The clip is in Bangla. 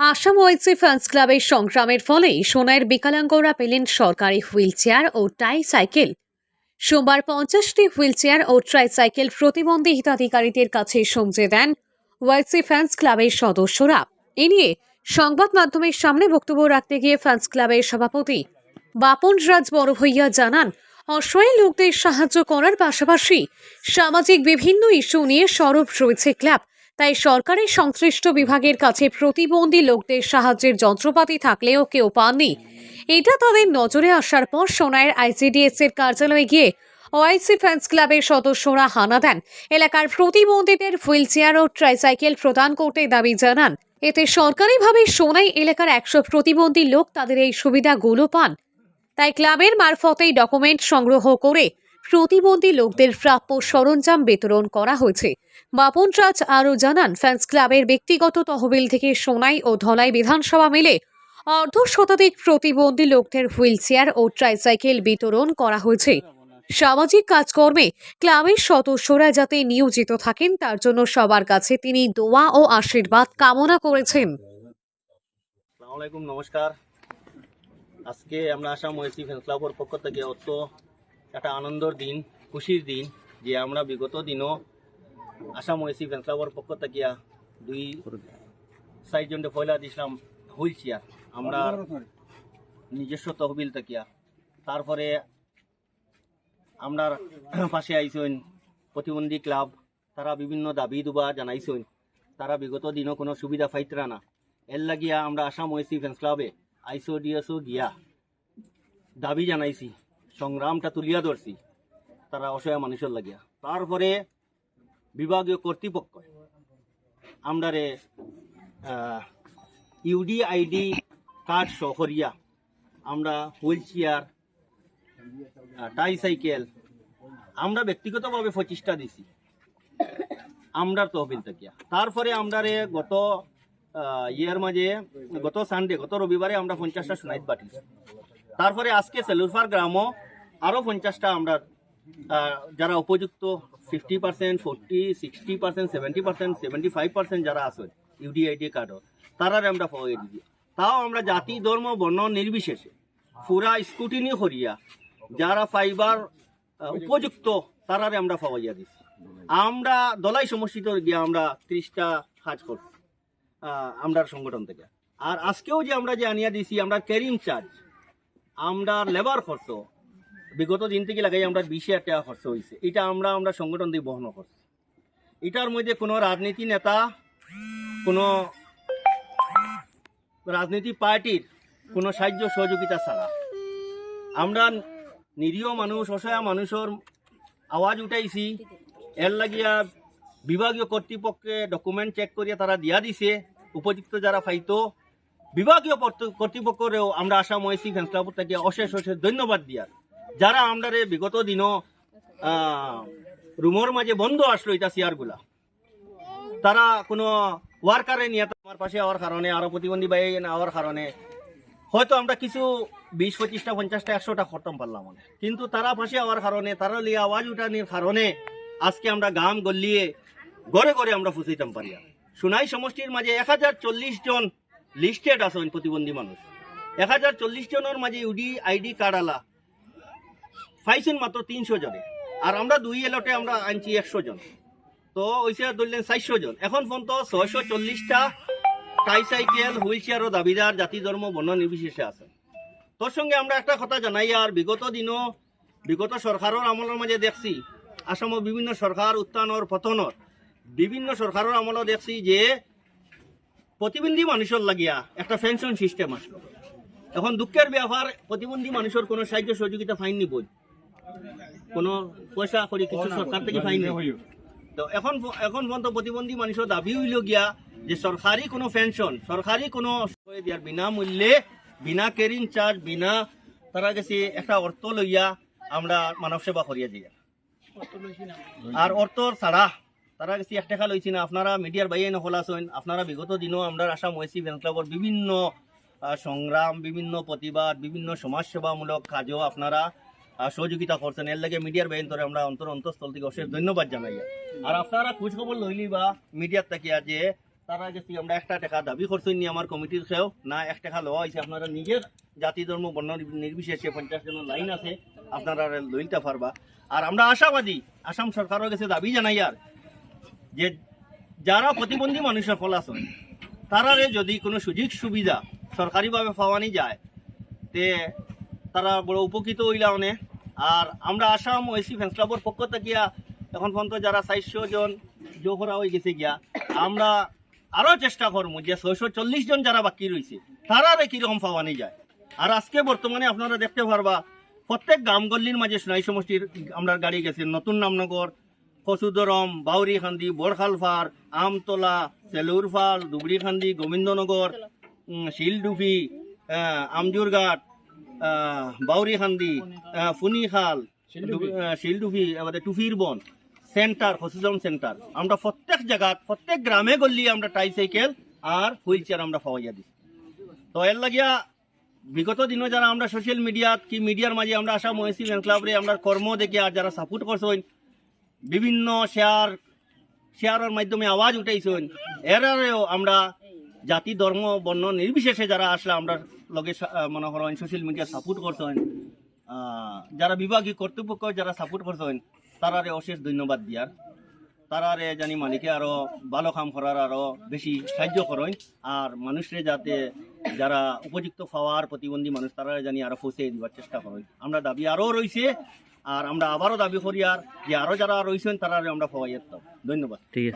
আসাম ওয়েলসি ফ্যান্স ক্লাবের সংগ্রামের ফলেই সোনাইয়ের বিকলাঙ্গরা পেলেন সরকারি হুইল চেয়ার ও টাই সাইকেল সোমবার পঞ্চাশটি হুইল চেয়ার ও ট্রাই সাইকেল প্রতিবন্ধী হিতাধিকারীদের কাছে সমঝে দেন ওয়েলসি ফ্যান্স ক্লাবের সদস্যরা। এ নিয়ে সংবাদ মাধ্যমের সামনে বক্তব্য রাখতে গিয়ে ফ্যান্স ক্লাবের সভাপতি বাপন রাজ বড়ভইয়া জানান, অসহায় লোকদের সাহায্য করার পাশাপাশি সামাজিক বিভিন্ন ইস্যু নিয়ে সরব রয়েছে ক্লাব। তাই সরকারের সংশ্লিষ্ট বিভাগের কাছে প্রতিবন্ধী লোকদের সাহায্যের যন্ত্রপাতি থাকলেও কেউ পাননি। এটা তাদের নজরে আসার পর সোনায়ের আইসিডিএস এর কার্যালয়ে গিয়ে ওআইসি ফ্যান্স ক্লাবের সদস্যরা হানা দেন। এলাকার প্রতিবন্ধীদের হুইল চেয়ার ও ট্রাইসাইকেল প্রদান করতে দাবি জানান। এতে সরকারিভাবে সোনাই এলাকার একশো প্রতিবন্ধী লোক তাদের এই সুবিধাগুলো পান। তাই ক্লাবের মারফতেই ডকুমেন্ট সংগ্রহ করে প্রতিবন্ধী লোকদের প্রাপ্য সরঞ্জাম বিতরণ করা হয়েছে। বাপন রাজ আরও জানান, ফ্যান্স ক্লাবের ব্যক্তিগত তহবিল থেকে সোনাই ও ধলাই বিধানসভা মিলে অর্ধ শতাধিক প্রতিবন্ধী লোকদের হুইল চেয়ার ও ট্রাইসাইকেল বিতরণ করা হয়েছে। সামাজিক কাজকর্মে ক্লাবের সদস্যরা যাতে নিয়োজিত থাকেন, তার জন্য সবার কাছে তিনি দোয়া ও আশীর্বাদ কামনা করেছেন। নমস্কার। আজকে আমরা আসাম ওয়েসি ফ্যান ক্লাবের পক্ষ থেকে অত একটা আনন্দর দিন, খুশির দিন, যে আমরা বিগত দিনও আসাম ওয়েসি ফ্যান ক্লাবের পক্ষ থেকে দুই পয়লা দিছিলাম, হুইল চেয়ার। আমরা নিজস্ব তহবিল থাকিয়া তারপরে আমরা পাশে আইসইন প্রতিবন্ধী ক্লাব, তারা বিভিন্ন দাবি দুবা জানাইছেন তারা বিগত দিনও কোনো সুবিধা পাইতরা না। এর লাগিয়া আমরা আসাম ওয়েসি ফ্যান্স ক্লাবে আইসো ডিএসও গিয়া দাবি জানাইছি। সংগ্রামটা তুলিয়া ধরছি, তারা অসহায় মানুষের লাগিয়া। তারপরে বিভাগীয় কর্তৃপক্ষ আমরারে ইউডি আইডি কার্ড সহরিয়া আমরা হুইল চেয়ার টাই সাইকেল আমরা ব্যক্তিগতভাবে পঁচিশটা দিছি। আমরা তহবিল থাকিয়া। তারপরে আমরারে গত ইয়ের মাঝে, গত সানডে গত রবিবারে আমরা পঞ্চাশটা সুনাইত পাঠিয়েছি তারপরে আজকে সেলুরফার গ্রামও আরও পঞ্চাশটা আমরা যারা উপযুক্ত fifty percent forty sixty percent seventy percent seventy five percent যারা আছে ইউডিআইডি কার্ডও তারারে আমরা ফওয়াই দিই তাও আমরা জাতি, ধর্ম, বর্ণ নির্বিশেষে পুরা স্কুটিনি করিয়া যারা ফাইবার উপযুক্ত, তারারে আমরা ফওয়াইয়া দিছি। আমরা দলাই সমষ্টিত গিয়ে আমরা ত্রিশটা কাজ করছি আমরা সংগঠন থেকে। আর আজকেও যে আমরা যে আনিয়া দিছি, আমরা ক্যারিং চার্জ আমরা লেবার খরচ বিগত দিন থেকে লাগাই আমরা বিশ হাজার টাকা খরচ হয়েছে এটা আমরা আমরা সংগঠন দিয়ে বহন করছি। এটার মধ্যে কোনো রাজনীতি নেতা, কোনো রাজনীতি পার্টির কোনো সাহায্য সহযোগিতা ছাড়া। আমরা নিরীহ মানুষ, অসহায় মানুষের আওয়াজ উঠাইছি। এর লাগিয়া বিভাগীয় কর্তৃপক্ষে ডকুমেন্ট চেক করিয়া তারা দিয়া দিছে। উপযুক্ত যারা পাইতো, বিভাগীয় কর্তৃ- কর্তৃপক্ষরেও আমরা আসাম ওয়েসি ফ্যান্স ক্লাব থেকে অশেষ অশেষ ধন্যবাদ দিয়ার যারা আমরা বিগত দিনও রুমর মাঝে বন্ধ আসলো এটা চেয়ারগুলা তারা কোনো ওয়ার্কারে নিয়ে আমার পাশে হওয়ার কারণে, আরও প্রতিবন্ধী বাই হওয়ার কারণে, হয়তো আমরা কিছু বিশ, পঁচিশটা, পঞ্চাশটা, একশোটা খতম পারলাম মনে কিন্তু তারা পাশে হওয়ার কারণে, তারা লিয়ে আওয়াজ উঠানির কারণে, আজকে আমরা গাম গল্লিয়ে গড়ে গড়ে আমরা ফুসাইতাম পারি সোনাই সমষ্টির মাঝে এক হাজার চল্লিশ জন লিস্টেড আছেন প্রতিবন্ধী মানুষ। এক হাজার চল্লিশ জনের মাঝে ইউডি, আইডি কার্ড আলা। পাইছেন মাত্র তিনশো জনে। আর আমরা দুই এলটে আমরা আনছি একশো জন। তো ওইসে ধরলেন চারশো জন। এখন পর্যন্ত ছয়শো চল্লিশটা ট্রাইসাইকেল হুইল চেয়ারও দাবিদার, জাতি ধর্ম, বর্ণ নির্বিশেষে আছে। তোর সঙ্গে আমরা একটা কথা জানাই, আর বিগত দিনও বিগত সরকারের আমলের মাঝে দেখছি আসামত বিভিন্ন সরকার উত্থানর, পতনর, বিভিন্ন সরকারের আমলও দেখছি যে প্রতিবন্ধী মানুষের লাগিয়া একটা পেনশন সিস্টেম আসলো। এখন দুঃখের ব্যাপার, প্রতিবন্ধী মানুষের কোনো সাহায্য সহযোগিতা ফাইন বই। কোনো পয়সা করে কিছু সরকার থেকে ফাইন তো এখন এখন পর্যন্ত প্রতিবন্ধী মানুষের দাবি হইল গিয়া যে সরকারি কোনো পেনশন সরকারি কোনো দিয়ার বিনামূল্যে বিনা কেরিং চার্জ বিনা তারা গেছে একটা অর্থ লইয়া আমরা মানব সেবা করিয়া দিয়া আর অর্থ ছাড়া তারা গেছি এক টাকা লইছি না। আপনারা মিডিয়ার বাইরে নকল আছেন আপনারা বিগত দিনও আমরা আসাম ওয়েসি ফ্যান ক্লাবর বিভিন্ন সংগ্রাম বিভিন্ন প্রতিবাদ বিভিন্ন সমাজসেবামূলক কাজও আপনারা সহযোগিতা করছেন। এর লাগে মিডিয়ার বাইন তোরে আমরা অন্তর অন্তঃস্থল থেকে অশেষ ধন্যবাদ জানাই। আর আপনারা খোঁজ খবর লইলি বা মিডিয়ার তাকিয়া যে তারা যে আমরা একটা টাকা দাবি করছি নি আমার কমিটির খেয়েও না এক টাকা লওয়া হয়েছে আপনারা নিজের জাতি, ধর্ম, বর্ণ নির্বিশেষে পঞ্চাশ জন লাইন আছে, আপনারা লইতে পারবা। আর আমরা আশাবাদী, আসাম সরকারের কাছে দাবি জানাই আর, যে যারা প্রতিবন্ধী মানুষের ফল আছেন তারারে যদি কোনো সুযোগ সুবিধা সরকারিভাবে পাওয়ানি যায়, তে তারা বড় উপকৃত হইলা অনেক। আর আমরা আসাম ওয়েসি ফ্যান্স ক্লাবের পক্ষ থাকিয়া এখন পর্যন্ত যারা চারশো জন করা হয়ে গেছে গিয়া, আমরা আরও চেষ্টা করব যে ছয়শো চল্লিশ জন যারা বাকি রয়েছে তারারে কীরকম পাওয়ানি যায়। আর আজকে বর্তমানে আপনারা দেখতে পারবা, প্রত্যেক গ্রামগল্লির মাঝে সোনাই সমষ্টির আমরা গাড়ি গেছে, নতুন নামনগর, কচুদরম, বাউরিখান্দি বরখালফার আমতলা, সেলুরফাল, দুবড়িখান্দি, গোবিন্দনগর শিলডুফি আমজুরঘাট ডু- আহ, শিলডুফি আমাদের টুফির বন সেন্টার হসিজন সেন্টার। আমরা প্রত্যেক জায়গাত প্রত্যেক গ্রামে গল্লি আমরা ট্রাইসাইকেল আর হুইল চেয়ার আমরা পাওয়াইয়া দিই। তো এর লাগিয়া বিগত দিনও যারা আমরা সোশ্যাল মিডিয়াত কি মিডিয়ার মাঝে আমরা আসাম ফ্যান ক্লাবরে আমরা কর্ম দেখে আর যারা সাপোর্ট করছেন বিভিন্ন শেয়ার শেয়ারের মাধ্যমে আওয়াজ উঠাইছেন এরারেও আমরা জাতি, ধর্ম, বর্ণ নির্বিশেষে যারা আসলে আমরা লগে মনে করেন সোশ্যাল মিডিয়া সাপোর্ট করছেন যারা বিভাগীয় কর্তৃপক্ষ যারা সাপোর্ট করছেন, তারারে অশেষ ধন্যবাদ দিয়ার। তারারে জানি মালিকে আরও ভালো কাম করার আরও বেশি সাহায্য করেন, আর মানুষরে যাতে যারা উপযুক্ত পাওয়ার প্রতিবন্ধী মানুষ তারা জানি আরও পৌঁছে দিবার চেষ্টা করেন। আমরা দাবি আরও রয়েছে আর আমরা আবারও দাবি করি আর যে আরও যারা রয়েছেন তারা আমরা পাওয়াই ধন্যবাদ। ঠিক আছে।